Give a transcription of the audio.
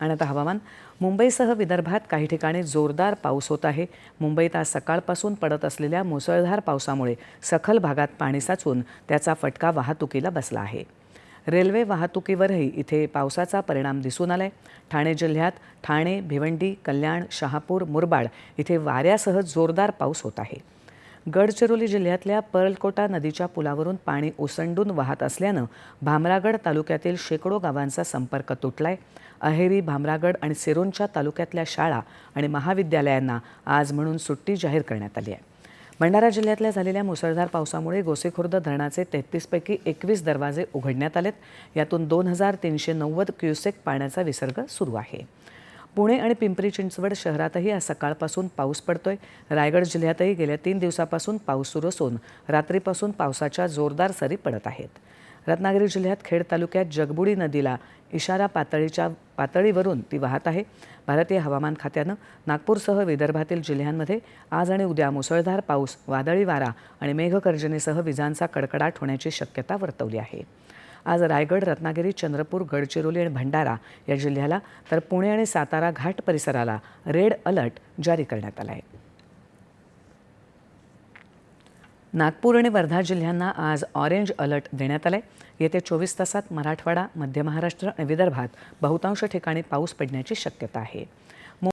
आणि आता हवामान. मुंबईसह विदर्भात काही ठिकाणी जोरदार पाऊस होत आहे. मुंबईत आज सकाळपासून पडत असलेल्या मुसळधार पावसामुळे सखल भागात पाणी साचून त्याचा फटका वाहतुकीला बसला आहे. रेल्वे वाहतुकीवरही इथे पावसाचा परिणाम दिसून आलाय. ठाणे जिल्ह्यात ठाणे भिवंडी कल्याण शहापूर मुरबाड इथे वाऱ्यासह जोरदार पाऊस होत आहे. गडचिरोली जिल्ह्यातल्या पर्लकोटा नदीच्या पुलावरून पाणी ओसंडून वाहत असल्यानं भामरागड तालुक्यातील शेकडो गावांचा संपर्क तुटलाय. अहेरी भामरागड आणि सिरोंच्या तालुक्यातल्या शाळा आणि महाविद्यालयांना आज म्हणून सुट्टी जाहीर करण्यात आली आहे. भंडारा जिल्ह्यातल्या झालेल्या मुसळधार पावसामुळे गोसेखुर्द धरणाचे तेहतीसपैकी एकवीस दरवाजे उघडण्यात आलेत. यातून दोन हजार तीनशे नव्वद क्युसेक पाण्याचा विसर्ग सुरू आहे. पुणे आणि पिंपरी चिंचवड शहरातही आज सकाळपासून पाऊस पडतोय. रायगड जिल्ह्यातही गेल्या तीन दिवसापासून पाऊस सुरू असून रात्रीपासून पावसाच्या जोरदार सरी पडत आहेत. रत्नागिरी जिल्ह्यात खेड तालुक्यात जगबुडी नदीला इशारा पातळीच्या पातळीवरून ती वाहत आहे. भारतीय हवामान खात्यानं नागपूरसह विदर्भातील जिल्ह्यांमध्ये आज आणि उद्या मुसळधार पाऊस वादळी वारा आणि मेघगर्जनेसह विजांचा कडकडाट होण्याची शक्यता वर्तवली आहे. आज रायगड रत्नागिरी चंद्रपूर गडचिरोली आणि भंडारा या जिल्ह्याला तर पुणे आणि सातारा घाट परिसराला रेड अलर्ट जारी करण्यात आला आहे नागपूर आणि वर्धा जिल्ह्यांना आज ऑरेंज अलर्ट देण्यात आला आहे येत्या चोवीस तासात मराठवाडा मध्य महाराष्ट्र आणि विदर्भात बहुतांश ठिकाणी पाऊस पडण्याची शक्यता आहे.